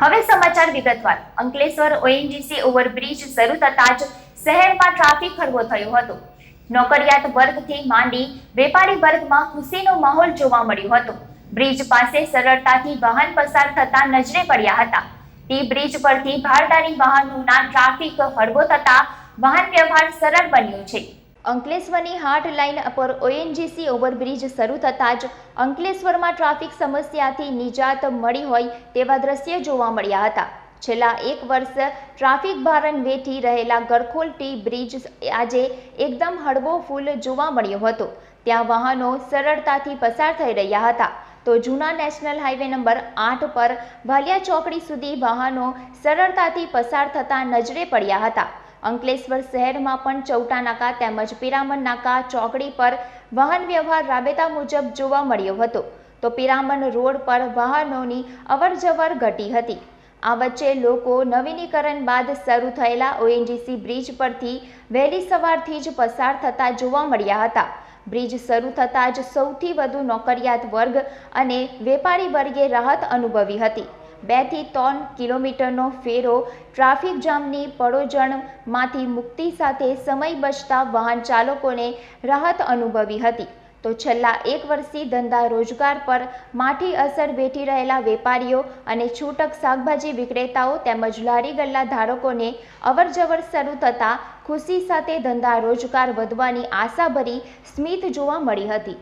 હવે સમાચાર વિગતવાર. અંકલેશ્વર ઓએનજીસી ઓવરબ્રિજ શરૂ થતાં જ શહેરમાં ટ્રાફિક હળવો થયો હતો. નોકરિયાત વર્ગથી માંડી વેપારી વર્ગમાં ખુશીનો માહોલ જોવા મળ્યો હતો. બ્રિજ પાસે સરળતાથી વાહન પસાર થતા નજરે પડ્યા હતા. ટી બ્રિજ પરથી ભારદારી વાહનોના ટ્રાફિક હળવો થતા વાહન વ્યવહાર સરળ બન્યો છે. અંકલેશ્વરની હાટ લાઇન પર ઓએનજીસી ઓવરબ્રિજ શરૂ થતાં જ અંકલેશ્વરમાં ટ્રાફિક સમસ્યાથી નિજાત મળી હોય તેવા દ્રશ્ય જોવા મળ્યા હતા. છેલ્લા એક વર્ષ ટ્રાફિક ભારણ વેઠી રહેલા ગરખોલ ટી બ્રિજ આજે એકદમ હળવો ફૂલ જોવા મળ્યો હતો. ત્યાં વાહનો સરળતાથી પસાર થઈ રહ્યા હતા. તો જૂના નેશનલ હાઈવે નંબર આઠ પર ભાલિયા ચોકડી સુધી વાહનો સરળતાથી પસાર થતા નજરે પડ્યા હતા. અંકલેશ્વર શહેરમાં પણ ચૌટા નાકા તેમજ પિરામણ નાકા ચોકડી પર વાહન વ્યવહાર રાબેતા મુજબ જોવા મળ્યો હતો. તો પિરામણ રોડ પર વાહનોની અવરજવર ઘટી હતી. આ વચ્ચે લોકો નવીનીકરણ બાદ શરૂ થયેલા ઓએનજીસી બ્રિજ પરથી વહેલી સવારથી જ પસાર થતા જોવા મળ્યા હતા. બ્રિજ શરૂ થતાં જ સૌથી વધુ નોકરિયાત વર્ગ અને વેપારી વર્ગે રાહત અનુભવી હતી. બેથી ત્રણ કિલોમીટરનો ફેરો ટ્રાફિક જામની પડોજણમાંથી મુક્તિ સાથે સમય બચતા વાહન ચાલકોને રાહત અનુભવી હતી. તો છેલ્લા એક વર્ષથી ધંધા રોજગાર પર માઠી અસર વેઠી રહેલા વેપારીઓ અને છૂટક શાકભાજી વિક્રેતાઓ તેમજ લારી ગલ્લા ધારકોને અવરજવર શરૂ થતાં ખુશી સાથે ધંધા રોજગાર વધવાની આશાભરી સ્મિત જોવા મળી હતી.